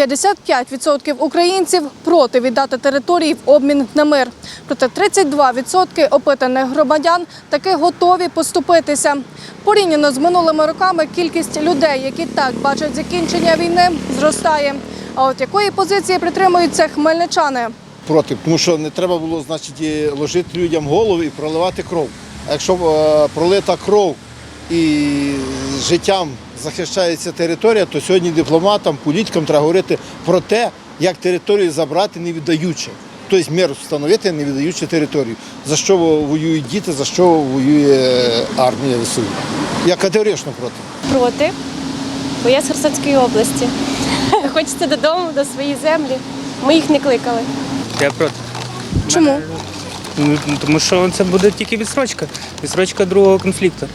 55% українців проти віддати території в обмін на мир. Проте 32% опитаних громадян таки готові поступитися. Порівняно з минулими роками кількість людей, які так бачать закінчення війни, зростає. А от якої позиції притримуються хмельничани? проти, тому що не треба було, значить, ложити людям голову і проливати кров. А якщо е, пролита кров і життям захищається територія, то сьогодні дипломатам, політикам треба говорити про те, як територію забрати, не віддаючи. Тобто мир встановити, не віддаючи територію. За що воюють діти, за що воює армія ВСУ. Я категорично проти. проти, бо я з Херсонської області. Хочеться додому, до своєї землі. Ми їх не кликали. Я проти. Чому? Ну, Тому що це буде тільки відсрочка. Відсрочка другого конфлікту.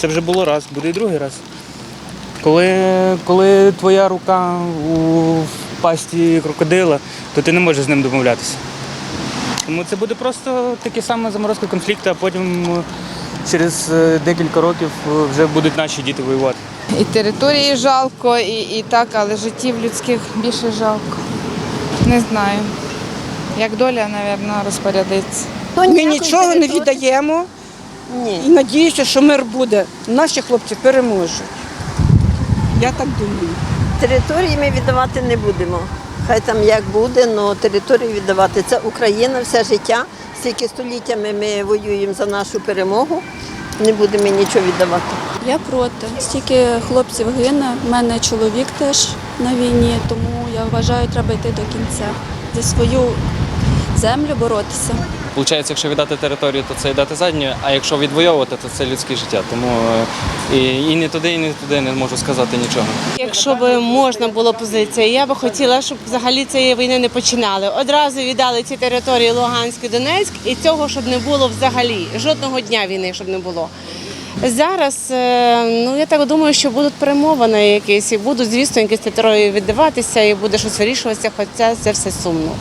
Це вже було раз, буде і другий раз. Коли, коли твоя рука у пасті крокодила, то ти не можеш з ним домовлятися. Тому це буде просто таке саме заморозка конфлікту, а потім е, через е, декілька років е, вже будуть наші діти воювати. І території жалко, і, і так, але життів людських більше жалко. Не знаю. Як доля, мабуть, розпорядиться. Ми нічого не віддаємо і надіюся, що мир буде. Наші хлопці переможуть. Я так думаю. Території ми віддавати не будемо. Хай там як буде, але територію віддавати. Це Україна, все життя. Стільки століттями ми воюємо за нашу перемогу. Не будемо нічого віддавати. Я проти. Стільки хлопців гине. У мене чоловік теж на війні, тому я вважаю, треба йти до кінця. За свою землю боротися. Получається, якщо віддати територію, то це віддати задню, а якщо відвоювати, то це людське життя. Тому е, і, і не туди, і не туди не можу сказати нічого. Якщо б можна було позиція, я би хотіла, щоб взагалі цієї війни не починали. Одразу віддали ці території Луганськ і Донецьк, і цього щоб не було взагалі. Жодного дня війни, щоб не було. Зараз, е, ну я так думаю, що будуть перемовини якісь, і будуть, звісно, якісь території віддаватися, і буде щось вирішуватися, хоча це все сумно.